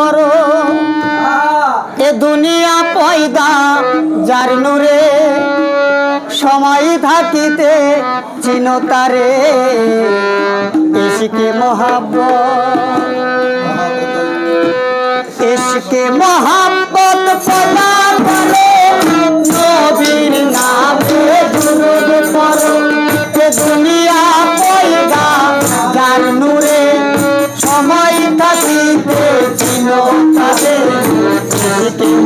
করো এ দুনিয়া পয়দা যার নূরে, সময় থাকিতে চিনো তারে। ইশকে মহাব্ব ইশকে মহাব্বত পদা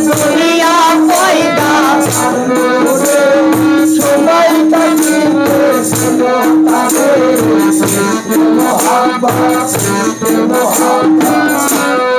দুনিয়া পয়দা সবাই কাছে মোহাম্মদ মোহাম্মদ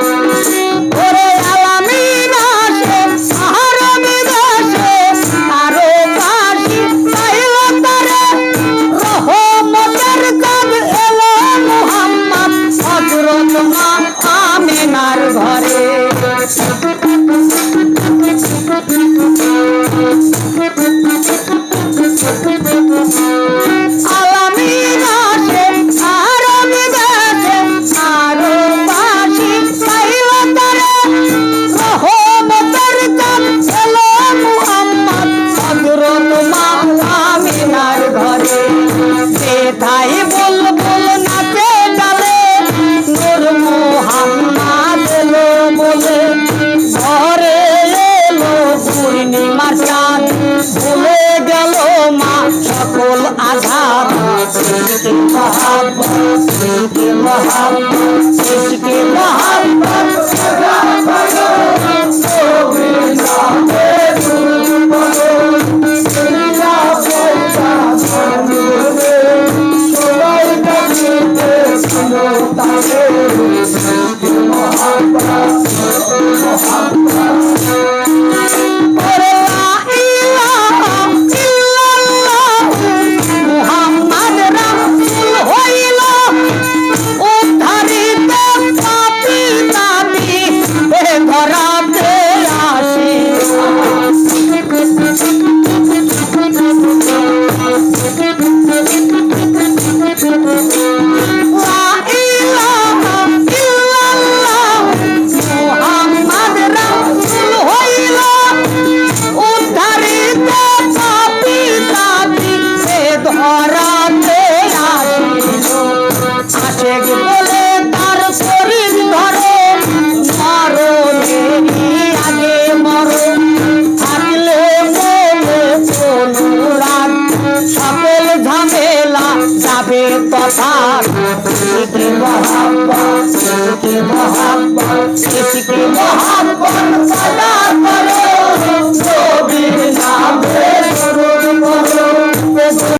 मोहब्बत इश्क मोहब्बत इश्क मोहब्बत सदा